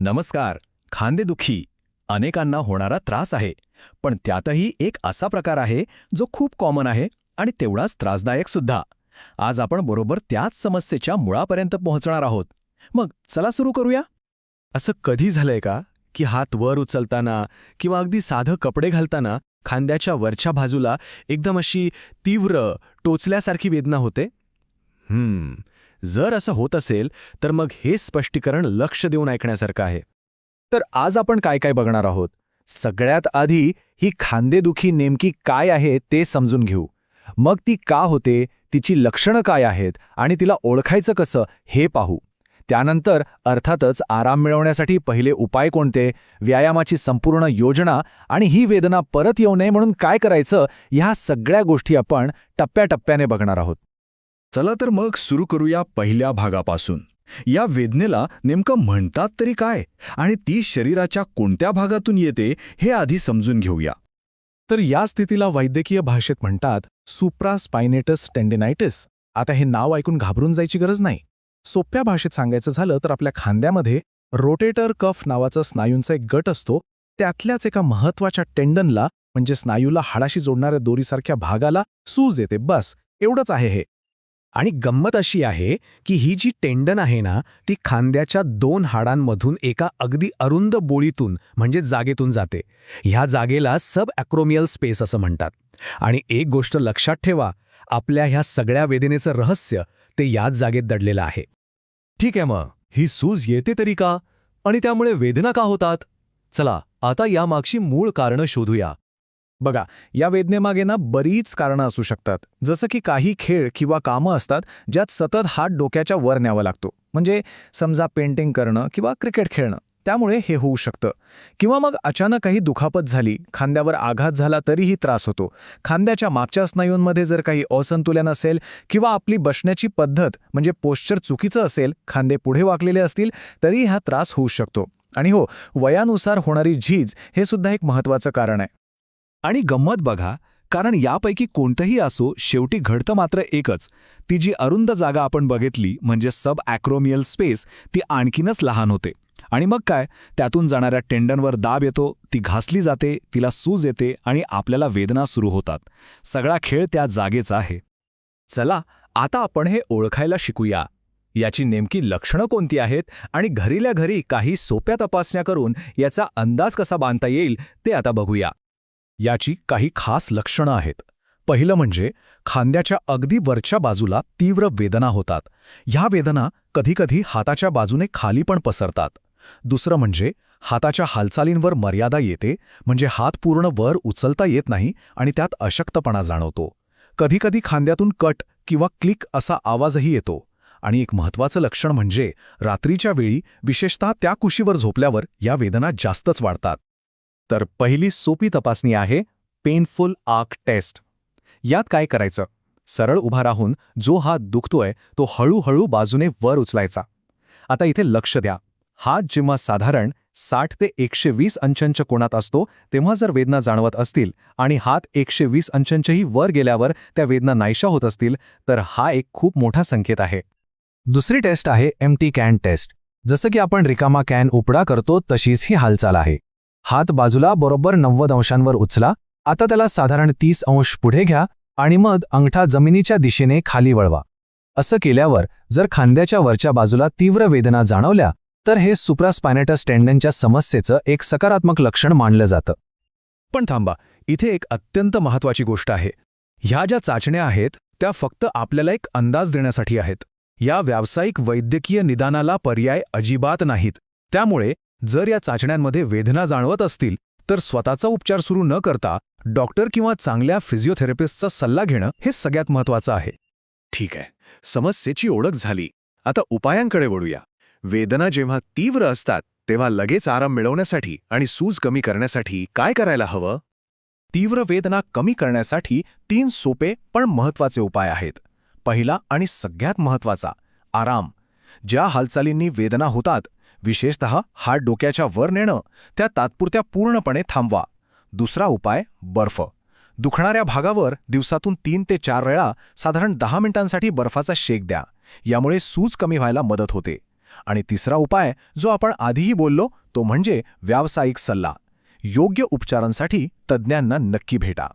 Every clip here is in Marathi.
नमस्कार. खांदेदुखी अनेकांना होणारा त्रास आहे पण त्यातही एक असा प्रकार आहे जो खूप कॉमन आहे आणि तेवढाच त्रासदायक सुद्धा. आज आपण बरोबर त्याच समस्येच्या मुळापर्यंत पोहोचणार आहोत. मग चला सुरू करूया? असं कधी झालंय का की हात वर उचलताना किंवा अगदी साधं कपडे घालताना खांद्याच्या वरच्या बाजूला एकदम अशी तीव्र टोचल्यासारखी वेदना होते? हम्म. जर असं होत असेल तर मग हे स्पष्टीकरण लक्ष देऊन ऐकण्यासारखं आहे. तर आज आपण काय काय बघणार आहोत? सगळ्यात आधी ही खांदेदुखी नेमकी काय आहे ते समजून घेऊ. मग ती का होते तिची लक्षणं काय आहेत आणि तिला ओळखायचं कसं हे पाहू. त्यानंतर अर्थातच आराम मिळवण्यासाठी पहिले उपाय कोणते व्यायामाची संपूर्ण योजना आणि ही वेदना परत येऊ नये म्हणून काय करायचं ह्या सगळ्या गोष्टी आपण टप्प्याटप्प्याने बघणार आहोत. चला तर मग सुरू करूया पहिल्या भागापासून. या वेदनेला नेमकं म्हणतात तरी काय? आणि ती शरीराच्या कोणत्या भागातून येते हे आधी समजून घेऊया. तर या स्थितीला वैद्यकीय भाषेत म्हणतात सुप्रास्पायनेटस टेंडेनायटिस. आता हे नाव ऐकून घाबरून जायची गरज नाही. सोप्या भाषेत सांगायचं झालं तर आपल्या खांद्यामध्ये रोटेटर कफ नावाचा स्नायूंचा एक गट असतो. त्यातल्याच एका महत्त्वाच्या टेंडनला म्हणजे स्नायूला हाडाशी जोडणाऱ्या दोरीसारख्या भागाला सूज येते. बस एवढंच आहे हे. आणि गंमत अशी आहे की ही जी टेंडन आहे ना ती खांद्याच्या दोन हाडांमधून एका अगदी अरुंद बोळीतून म्हणजे जागेतून जाते. ह्या जागेला सब ॲक्रोमियल स्पेस असं म्हणतात. आणि एक गोष्ट लक्षात ठेवा आपल्या ह्या सगळ्या वेदनेचं रहस्य ते याच जागेत दडलेलं आहे. ठीक आहे मग. ही सूज येते तरी का? आणि त्यामुळे वेदना का होतात? चला आता यामागची मूळ कारणं शोधूया. बघा या वेदनेमागे ना बरीच कारणं असू शकतात. जसं की काही खेळ किंवा कामं असतात ज्यात सतत हात डोक्याच्या वर न्यावा लागतो. म्हणजे समजा पेंटिंग करणं किंवा क्रिकेट खेळणं त्यामुळे हे होऊ शकतं. किंवा मग अचानक काही दुखापत झाली खांद्यावर आघात झाला तरीही त्रास होतो. खांद्याच्या मागच्या स्नायूंमध्ये जर काही असंतुलन असेल किंवा आपली बसण्याची पद्धत म्हणजे पोश्चर चुकीचं असेल खांदे पुढे वाकलेले असतील तरी हा त्रास होऊ शकतो. आणि हो वयानुसार होणारी झीज हे सुद्धा एक महत्त्वाचं कारण आहे. आणि गंमत बघा कारण यापैकी कोणतंही असो शेवटी घडतं मात्र एकच. ती जी अरुंद जागा आपण बघितली म्हणजे सब ॲक्रोमियल स्पेस ती आणखीनच लहान होते. आणि मग काय? त्यातून जाणाऱ्या टेंडनवर दाब येतो ती घासली जाते तिला सूज येते आणि आपल्याला वेदना सुरू होतात. सगळा खेळ त्या जागेचा आहे. चला आता आपण हे ओळखायला शिकूया. याची नेमकी लक्षणं कोणती आहेत आणि घरील्या घरी काही सोप्या तपासण्या करून याचा अंदाज कसा बांधता येईल ते आता बघूया. याची काही खास लक्षणं आहेत. पहिलं म्हणजे खांद्याच्या अगदी वरच्या बाजूला तीव्र वेदना होतात. ह्या वेदना कधीकधी हाताच्या बाजूने खाली पण पसरतात. दुसरं म्हणजे हाताच्या हालचालींवर मर्यादा येते म्हणजे हात पूर्ण वर उचलता येत नाही आणि त्यात अशक्तपणा जाणवतो. कधीकधी खांद्यातून कट किंवा क्लिक असा आवाजही येतो. आणि एक महत्त्वाचं लक्षण म्हणजे रात्रीच्या वेळी विशेषतः त्या कुशीवर झोपल्यावर या वेदना जास्तच वाढतात. तर पहिली सोपी तपासणी आहे पेनफुल आर्क टेस्ट. यात काय करायचं? सरळ उभा राहून जो हात दुखतोय तो हळूहळू बाजूने वर उचलायचा. आता इथे लक्ष द्या. हात जेव्हा साधारण साठ ते एकशे वीस अंशांच्या कोणात असतो तेव्हा जर वेदना जाणवत असतील आणि हात एकशे वीस अंशांच्याही वर गेल्यावर त्या वेदना नाहीशा होत असतील तर हा एक खूप मोठा संकेत आहे. दुसरी टेस्ट आहे एम टी कॅन टेस्ट. जसं की आपण रिकामा कॅन उपडा करतो तशीच ही हालचाल आहे. हात बाजूला बरोबर नव्वद अंशांवर उचला. आता त्याला साधारण तीस अंश पुढे घ्या आणि मग अंगठा जमिनीच्या दिशेने खाली वळवा. असं केल्यावर जर खांद्याच्या वरच्या बाजूला तीव्र वेदना जाणवल्या तर हे सुप्रास्पायनेटस टेंडनच्या समस्येचं एक सकारात्मक लक्षण मानलं जातं. पण थांबा इथे एक अत्यंत महत्वाची गोष्ट आहे. ह्या ज्या चाचण्या आहेत त्या फक्त आपल्याला एक अंदाज देण्यासाठी आहेत. या व्यावसायिक वैद्यकीय निदानाला पर्याय अजिबात नाहीत. त्यामुळे जर या चाचण्यांमध्ये वेदना जाणवत असतील तर स्वतःचा उपचार सुरू न करता डॉक्टर किंवा चांगल्या फिजिओथेरपिस्टचा सल्ला घेणं हे सगळ्यात महत्वाचं आहे. ठीक आहे. समस्येची ओळख झाली. आता उपायांकडे वळूया. वेदना जेव्हा तीव्र असतात तेव्हा लगेच आराम मिळवण्यासाठी आणि सूज कमी करण्यासाठी काय करायला हवं? तीव्र वेदना कमी करण्यासाठी तीन सोपे पण महत्त्वाचे उपाय आहेत. पहिला आणि सगळ्यात महत्त्वाचा आराम. ज्या हालचालींनी वेदना होतात विशेषतः हात डोक्याच्या वर नेणं त्या तात्पुरत्या पूर्णपणे थांबवा. दुसरा उपाय बर्फ. दुखणाऱ्या भागावर दिवसातून तीन ते चार वेळा साधारण दहा मिनिटांसाठी बर्फाचा शेक द्या. यामुळे सूज कमी व्हायला मदत होते. आणि तिसरा उपाय जो आपण आधीही बोललो तो म्हणजे व्यावसायिक सल्ला. योग्य उपचारांसाठी तज्ज्ञांना नक्की भेटा.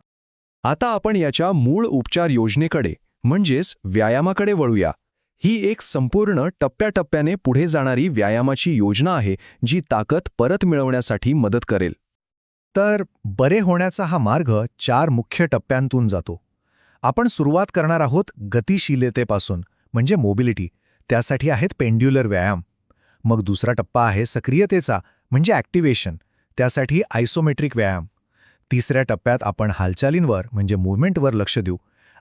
आता आपण याच्या मूळ उपचार योजनेकडे म्हणजेच व्यायामाकडे वळूया. ही एक संपूर्ण टप्प्याटप्प्याने पुढे जाणारी व्यायामाची योजना आहे जी ताकद परत मिळवण्यासाठी मदत करेल. तर बरे होण्याचा हा मार्ग चार मुख्य टप्प्यांतून जातो. आपण सुरुवात करणार आहोत गतिशीलतेपासून म्हणजे मोबिलिटी त्यासाठी आहेत पेंड्युलर व्यायाम. मग दुसरा टप्पा आहे सक्रियतेचा म्हणजे ॲक्टिवेशन त्यासाठी आयसोमेट्रिक व्यायाम. तिसऱ्या टप्प्यात आपण हालचालींवर म्हणजे मुवमेंटवर लक्ष देऊ.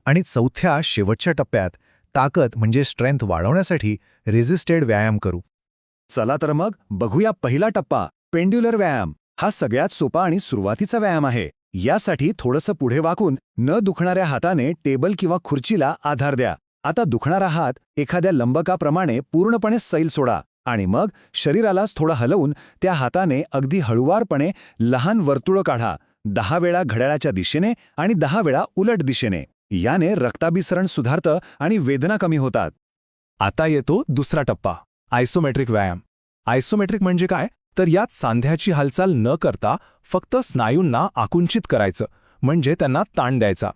आणि चौथ्या शेवटच्या टप्प्यात ताकद म्हणजे स्ट्रेंथ वाढवण्यासाठी रेझिस्टेड व्यायाम करू. चला तर मग बघूया पहिला टप्पा पेंड्युलर व्यायाम. हा सगळ्यात सोपा आणि सुरुवातीचा व्यायाम आहे. यासाठी थोडंसं पुढे वाकून न दुखणाऱ्या हाताने टेबल किंवा खुर्चीला आधार द्या. आता दुखणारा हात एखाद्या लंबकाप्रमाणे पूर्णपणे सैल सोडा आणि मग शरीरालाच थोडं हलवून त्या हाताने अगदी हळुवारपणे लहान वर्तुळं काढा. दहा वेळा घड्याळाच्या दिशेने आणि दहा वेळा उलट दिशेने. याने रक्ताभिसरण सुधारतं आणि वेदना कमी होतात. आता येतो दुसरा टप्पा आयसोमेट्रिक व्यायाम. आयसोमेट्रिक म्हणजे काय? तर यात सांध्याची हालचाल न करता फक्त स्नायूंना आकुंचित करायचं म्हणजे त्यांना ताण द्यायचा.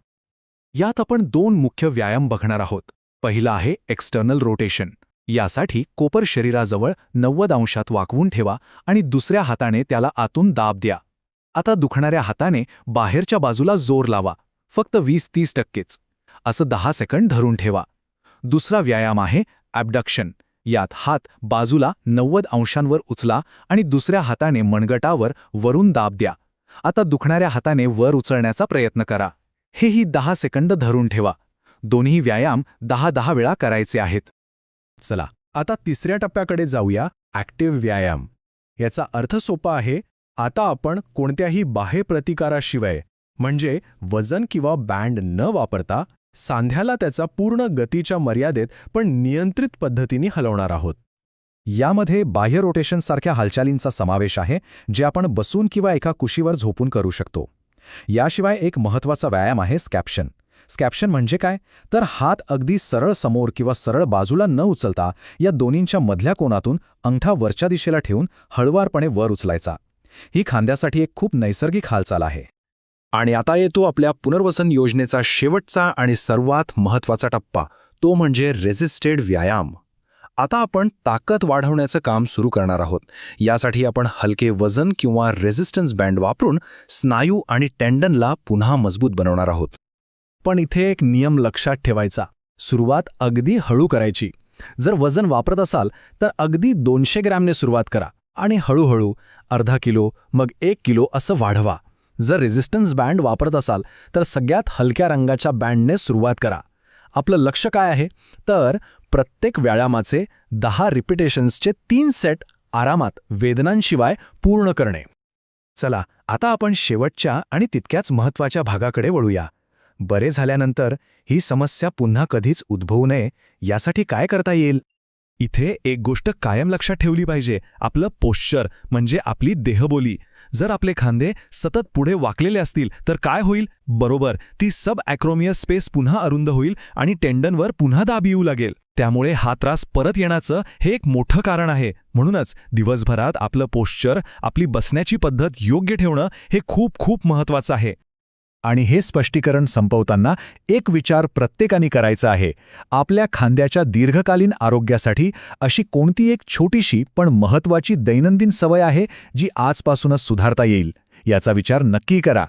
यात आपण दोन मुख्य व्यायाम बघणार आहोत. पहिला आहे एक्सटर्नल रोटेशन यासाठी कोपर शरीराजवळ नव्वद अंशात वाकवून ठेवा आणि दुसऱ्या हाताने त्याला आतून दाब द्या. आता दुखणाऱ्या हाताने बाहेरच्या बाजूला जोर लावा. फक्त वीस तीस टक्केच. असं दहा सेकंड धरून ठेवा. दुसरा व्यायाम आहे ॲबडक्शन. यात हात बाजूला नव्वद अंशांवर उचला आणि दुसऱ्या हाताने मनगटावर वरून दाब द्या. आता दुखणाऱ्या हाताने वर उचलण्याचा प्रयत्न करा. हेही दहा सेकंद धरून ठेवा. दोन्ही व्यायाम दहा दहा वेळा करायचे आहेत. चला आता तिसऱ्या टप्प्याकडे जाऊया ॲक्टिव्ह व्यायाम. याचा अर्थ सोपा आहे आता आपण कोणत्याही बाह्य प्रतिकाराशिवाय म्हणजे वजन किंवा बँड न वापरता सांध्याला त्याचा पूर्ण गतीच्या मर्यादेत पण नियंत्रित पद्धतीने हलवणार आहोत. यामध्ये बाह्य रोटेशनसारख्या हालचालींचा समावेश आहे जे आपण बसून किंवा एका कुशीवर झोपून करू शकतो. याशिवाय एक महत्त्वाचा व्यायाम आहे स्कॅप्शन. स्कॅप्शन म्हणजे काय? तर हात अगदी सरळ समोर किंवा सरळ बाजूला न उचलता या दोन्हींच्या मधल्या कोनातून अंगठा वरच्या दिशेला ठेवून हळुवारपणे वर उचलायचा. ही खांद्यासाठी एक खूप नैसर्गिक हालचाल आहे. आणि आता येतो आपल्या पुनर्वसन योजनेचा शेवटचा आणि सर्वात महत्त्वाचा टप्पा तो म्हणजे रेझिस्टेड व्यायाम. आता आपण ताकद वाढवण्याचं काम सुरू करणार आहोत. यासाठी आपण हलके वजन किंवा रेझिस्टन्स बँड वापरून स्नायू आणि टेंडनला पुन्हा मजबूत बनवणार आहोत. पण इथे एक नियम लक्षात ठेवायचा. सुरुवात अगदी हळू करायची. जर वजन वापरत असाल तर अगदी दोनशे ग्रॅमने सुरुवात करा आणि हळूहळू अर्धा किलो मग एक किलो असं वाढवा. जर रेझिस्टन्स बँड वापरत असाल तर सगळ्यात हलक्या रंगाच्या बँडने सुरुवात करा. आपलं लक्ष काय आहे? तर प्रत्येक व्यायामाचे दहा रिपिटेशन्सचे तीन सेट आरामात वेदनांशिवाय पूर्ण करणे. चला आता आपण शेवटच्या आणि तितक्याच महत्त्वाच्या भागाकडे वळूया. बरे झाल्यानंतर ही समस्या पुन्हा कधीच उद्भवू नये यासाठी काय करता येईल? इथे एक गोष्ट कायम लक्षात ठेवली पाहिजे. आपलं पोश्चर म्हणजे आपली देहबोली. जर आपले खांदे सतत पुढे वाकलेले असतील तर काय होईल? बरोबर ती सब ॲक्रोमियस स्पेस पुन्हा अरुंद होईल आणि टेंडनवर पुन्हा दाब येऊ लागेल. त्यामुळे हा त्रास परत येण्याचं हे एक मोठं कारण आहे. म्हणूनच दिवसभरात आपलं पोश्चर आपली बसण्याची पद्धत योग्य ठेवणं हे खूप खूप महत्त्वाचं आहे. आणि हे स्पष्टीकरण संपवताना एक विचार प्रत्येकाने करायचा आहे. आपल्या खांद्याच्या दीर्घकालीन आरोग्यासाठी अशी कोणती एक छोटीशी पण महत्त्वाची दैनंदिन सवय आहे जी आजपासूनच सुधारता येईल? याचा विचार नक्की करा.